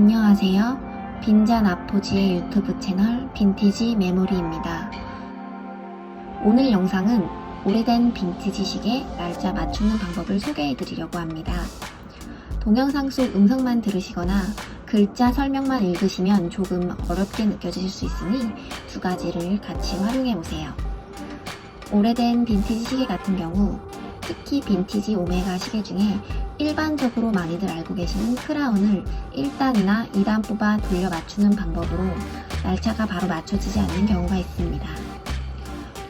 안녕하세요. 빈잔 아포지의 유튜브 채널 빈티지 메모리입니다. 오늘 영상은 오래된 빈티지 시계 날짜 맞추는 방법을 소개해 드리려고 합니다. 동영상 속 음성만 들으시거나 글자 설명만 읽으시면 조금 어렵게 느껴지실 수 있으니 두 가지를 같이 활용해 보세요. 오래된 빈티지 시계 같은 경우 특히 빈티지 오메가 시계 중에 일반적으로 많이들 알고 계시는 크라운을 1단이나 2단 뽑아 돌려 맞추는 방법으로 날짜가 바로 맞춰지지 않는 경우가 있습니다.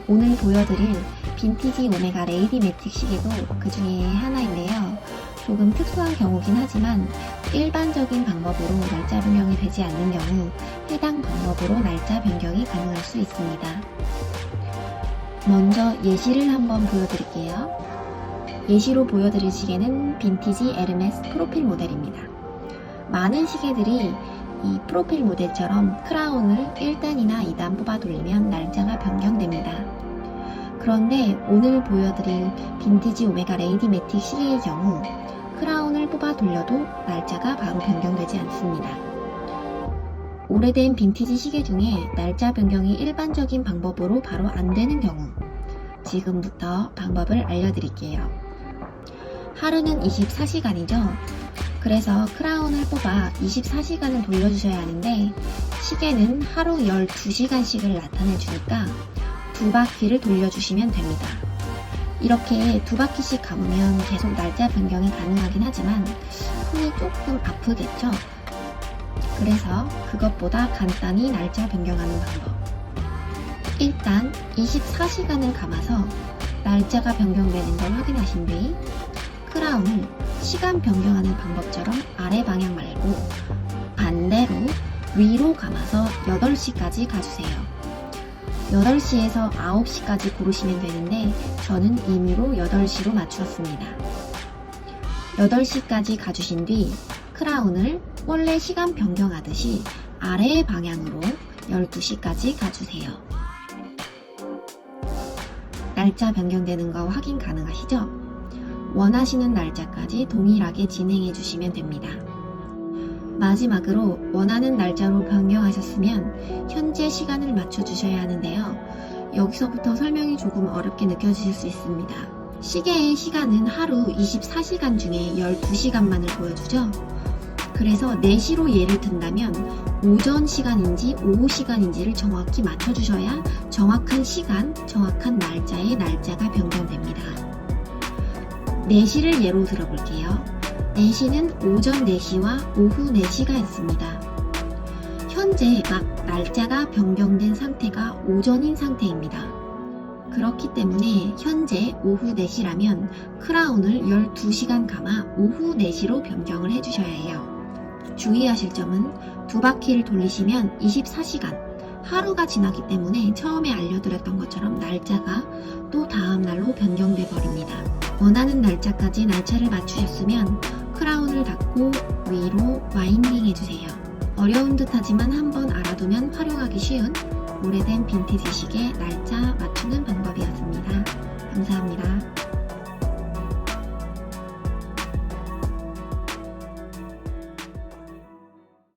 오늘 보여드릴 빈티지 오메가 레이디 매틱 시계도 그 중에 하나인데요. 조금 특수한 경우긴 하지만 일반적인 방법으로 날짜 변경이 되지 않는 경우 해당 방법으로 날짜 변경이 가능할 수 있습니다. 먼저 예시를 한번 보여드릴게요. 예시로 보여드릴 시계는 빈티지 에르메스 프로필 모델입니다. 많은 시계들이 이 프로필 모델처럼 크라운을 1단이나 2단 뽑아 돌리면 날짜가 변경됩니다. 그런데 오늘 보여드릴 빈티지 오메가 레이디 매틱 시계의 경우 크라운을 뽑아 돌려도 날짜가 바로 변경되지 않습니다. 오래된 빈티지 시계 중에 날짜 변경이 일반적인 방법으로 바로 안 되는 경우 지금부터 방법을 알려드릴게요. 하루는 24시간이죠. 그래서 크라운을 뽑아 24시간을 돌려주셔야 하는데 시계는 하루 12시간씩을 나타내주니까 두 바퀴를 돌려주시면 됩니다. 이렇게 두 바퀴씩 감으면 계속 날짜 변경이 가능하긴 하지만 손이 조금 아프겠죠? 그래서 그것보다 간단히 날짜 변경하는 방법. 일단 24시간을 감아서 날짜가 변경되는 걸 확인하신 뒤 크라운을 시간 변경하는 방법처럼 아래 방향 말고 반대로 위로 감아서 8시까지 가주세요. 8시에서 9시까지 고르시면 되는데 저는 임의로 8시로 맞추었습니다. 8시까지 가주신 뒤 크라운을 원래 시간 변경하듯이 아래 방향으로 12시까지 가주세요. 날짜 변경되는 거 확인 가능하시죠? 원하시는 날짜까지 동일하게 진행해 주시면 됩니다. 마지막으로 원하는 날짜로 변경하셨으면 현재 시간을 맞춰 주셔야 하는데요. 여기서부터 설명이 조금 어렵게 느껴지실 수 있습니다. 시계의 시간은 하루 24시간 중에 12시간만을 보여주죠. 그래서 4시로 예를 든다면 오전 시간인지 오후 시간인지를 정확히 맞춰주셔야 정확한 시간, 정확한 날짜의 날짜가 변경됩니다. 4시를 예로 들어볼게요. 4시는 오전 4시와 오후 4시가 있습니다. 현재 막 날짜가 변경된 상태가 오전인 상태입니다. 그렇기 때문에 현재 오후 4시라면 크라운을 12시간 감아 오후 4시로 변경을 해주셔야 해요. 주의하실 점은 두 바퀴를 돌리시면 24시간, 하루가 지나기 때문에 처음에 알려드렸던 것처럼 날짜가 또 다음 날로 변경돼 버립니다. 원하는 날짜까지 날짜를 맞추셨으면 크라운을 닫고 위로 와인딩 해주세요. 어려운 듯 하지만 한번 알아두면 활용하기 쉬운 오래된 빈티지 시계 날짜 맞추는 방법이었습니다. 감사합니다.